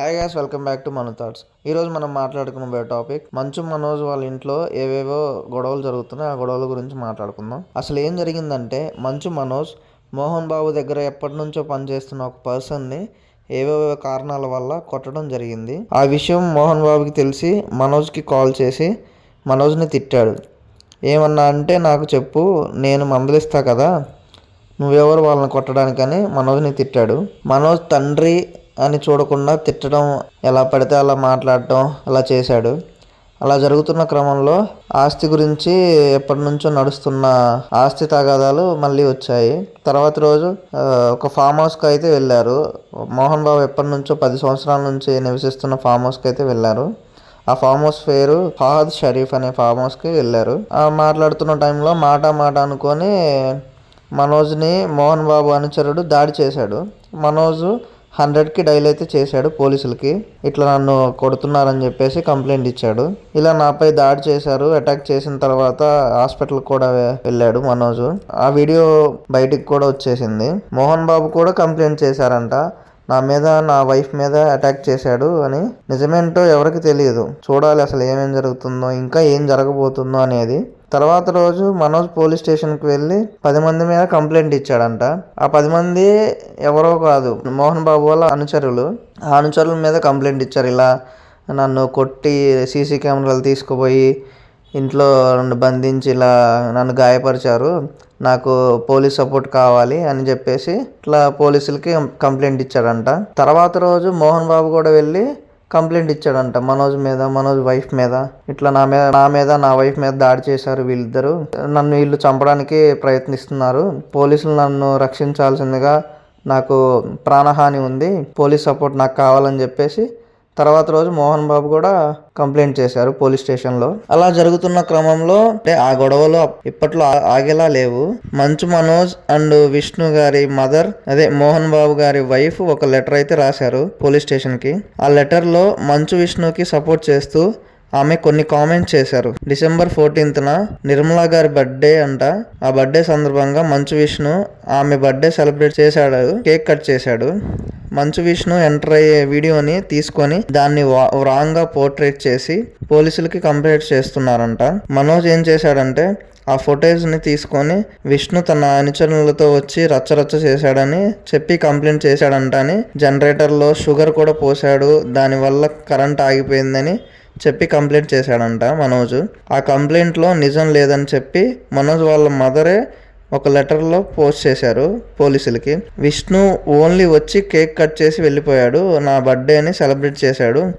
Hi guys welcome back to మన thoughts ఈరోజు మనం మాట్లాడుకున్న టాపిక్ మంచు మనోజ్ వాళ్ళ ఇంట్లో ఏవేవో గొడవలు జరుగుతున్నాయి ఆ గొడవల గురించి మాట్లాడుకుందాం. అసలు ఏం జరిగిందంటే మంచు మనోజ్ మోహన్ బాబు దగ్గర ఎప్పటి నుంచో పనిచేస్తున్న ఒక పర్సన్ని ఏవేవో కారణాల వల్ల కొట్టడం జరిగింది. ఆ విషయం మోహన్ బాబుకి తెలిసి మనోజ్కి కాల్ చేసి మనోజ్ని తిట్టాడు. ఏమన్నా అంటే నాకు చెప్పు నేను మందలిస్తా కదా నువ్వెవరు వాళ్ళని కొట్టడానికని మనోజ్ని తిట్టాడు. మనోజ్ తండ్రి అని చూడకుండా తిట్టడం ఎలా పడితే అలా మాట్లాడటం అలా చేశాడు. అలా జరుగుతున్న క్రమంలో ఆస్తి గురించి ఎప్పటి నుంచో నడుస్తున్న ఆస్తి తగాదాలు మళ్ళీ వచ్చాయి. తర్వాత రోజు ఒక ఫామ్ హౌస్కి అయితే వెళ్ళారు. మోహన్ బాబు ఎప్పటి నుంచో పది సంవత్సరాల నుంచి నివసిస్తున్న ఫామ్ హౌస్కి అయితే వెళ్ళారు. ఆ ఫామ్ హౌస్ పేరు ఫహద్ షరీఫ్ అనే ఫామ్ హౌస్కి వెళ్ళారు. మాట్లాడుతున్న టైంలో మాట మాట అనుకొని మనోజ్ని మోహన్ బాబు అనుచరుడు దాడి చేశాడు. మనోజ్ హండ్రెడ్కి డైల్ అయితే చేశాడు పోలీసులకి. ఇట్లా నన్ను కొడుతున్నారని చెప్పేసి కంప్లైంట్ ఇచ్చాడు. ఇలా నాపై దాడి చేశారు. అటాక్ చేసిన తర్వాత హాస్పిటల్ కూడా వెళ్ళాడు మనోజ్. ఆ వీడియో బయటికి కూడా వచ్చేసింది. మోహన్ బాబు కూడా కంప్లైంట్ చేశారంట. నా మీద నా వైఫ్ మీద అటాక్ చేశాడు అని నిజమేంటో ఎవరికి తెలియదు. చూడాలి అసలు ఏమేం జరుగుతుందో ఇంకా ఏం జరగబోతుందో అనేది. తర్వాత రోజు మనోజ్ పోలీస్ స్టేషన్కి వెళ్ళి పది మంది మీద కంప్లైంట్ ఇచ్చాడంట. ఆ పది మంది ఎవరో కాదు మోహన్ బాబు వాళ్ళ అనుచరులు. ఆ అనుచరుల మీద కంప్లైంట్ ఇచ్చారు ఇలా నన్ను కొట్టి సీసీ కెమెరాలు తీసుకుపోయి ఇంట్లో నన్ను బంధించి ఇలా నన్ను గాయపరిచారు. నాకు పోలీస్ సపోర్ట్ కావాలి అని చెప్పేసి ఇట్లా పోలీసులకి కంప్లైంట్ ఇచ్చాడంట. తర్వాత రోజు మోహన్ బాబు కూడా వెళ్ళి కంప్లైంట్ ఇచ్చాడంట. మనోజ్ మీద మనోజ్ వైఫ్ మీద. ఇట్లా నా మీద నా మీద నా వైఫ్ మీద దాడి చేశారు వీళ్ళిద్దరు. నన్ను వీళ్ళు చంపడానికి ప్రయత్నిస్తున్నారు. పోలీసులు నన్ను రక్షించాల్సిందిగా నాకు ప్రాణహాని ఉంది. పోలీస్ సపోర్ట్ నాకు కావాలని చెప్పేసి తర్వాత రోజు మోహన్ బాబు కూడా కంప్లైంట్ చేశారు పోలీస్ స్టేషన్లో. అలా జరుగుతున్న క్రమంలో అంటే ఆ గొడవలు ఇప్పట్లో ఆగేలా లేవు. మంచు మనోజ్ అండ్ విష్ణు గారి మదర్ అదే మోహన్ బాబు గారి వైఫ్ ఒక లెటర్ అయితే రాశారు పోలీస్ స్టేషన్కి. ఆ లెటర్లో మంచు విష్ణుకి సపోర్ట్ చేస్తూ ఆమె కొన్ని కామెంట్స్ చేశారు. డిసెంబర్ ఫోర్టీన్త్న నిర్మలా గారి బర్త్డే అంట. ఆ బర్త్డే సందర్భంగా మంచు విష్ణు ఆమె బర్త్డే సెలబ్రేట్ చేశాడు కేక్ కట్ చేశాడు. మంచు విష్ణు ఎంటర్ అయ్యే వీడియోని తీసుకొని దాన్ని రాంగ్గా పోర్ట్రేట్ చేసి పోలీసులకి కంప్లైంట్ చేస్తున్నారంట. మనోజ్ ఏం చేశాడంటే ఆ ఫొటేజ్ని తీసుకొని విష్ణు తన అనుచరులతో వచ్చి రచ్చరచ్చ చేశాడని చెప్పి కంప్లైంట్ చేశాడంట అని జనరేటర్లో షుగర్ కూడా పోశాడు దానివల్ల కరెంట్ ఆగిపోయిందని చెప్పి కంప్లైంట్ చేశాడంట మనోజ్. ఆ కంప్లైంట్లో నిజం లేదని చెప్పి మనోజ్ వాళ్ళ మదరే ఒక లెటర్లో పోస్ట్ చేశారు పోలీసులకి. విష్ణు ఓన్లీ వచ్చి కేక్ కట్ చేసి వెళ్ళిపోయాడు. నా బర్త్డేని సెలబ్రేట్ చేశాడు.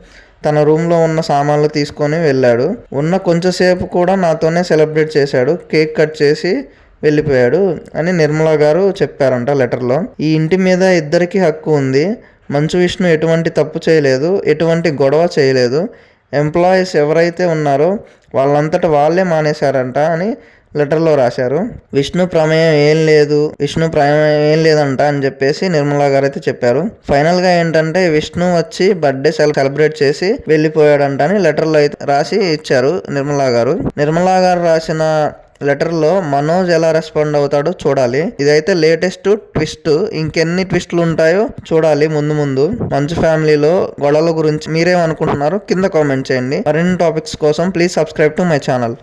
తన రూమ్లో ఉన్న సామాన్లు తీసుకొని వెళ్ళాడు. ఉన్న కొంచెంసేపు కూడా నాతోనే సెలబ్రేట్ చేశాడు. కేక్ కట్ చేసి వెళ్ళిపోయాడు అని నిర్మలా గారు చెప్పారంట లెటర్లో. ఈ ఇంటి మీద ఇద్దరికీ హక్కు ఉంది. మంచు విష్ణు ఎటువంటి తప్పు చేయలేదు. ఎటువంటి గొడవ చేయలేదు. ఎంప్లాయీస్ ఎవరైతే ఉన్నారో వాళ్ళంతటా వాళ్ళే మానేశారంట అని లెటర్లో రాశారు. విష్ణు ప్రమేయం ఏం లేదు విష్ణు ప్రమేయం ఏం లేదంట అని చెప్పేసి నిర్మలా గారు అయితే చెప్పారు. ఫైనల్గా ఏంటంటే విష్ణు వచ్చి బర్త్డే సెలబ్రేట్ చేసి వెళ్ళిపోయాడంట అని లెటర్లో అయితే రాసి ఇచ్చారు నిర్మలా గారు. నిర్మలా గారు రాసిన లెటర్లో మనోజ్ ఎలా రెస్పాండ్ అవుతాడో చూడాలి. ఇదైతే లేటెస్ట్ ట్విస్ట్. ఇంకెన్ని ట్విస్టులు ఉంటాయో చూడాలి ముందు ముందు. మంచు ఫ్యామిలీలో గొడవల గురించి మీరేమనుకుంటున్నారో కింద కామెంట్ చేయండి. మరిన్ని టాపిక్స్ కోసం please subscribe to my channel.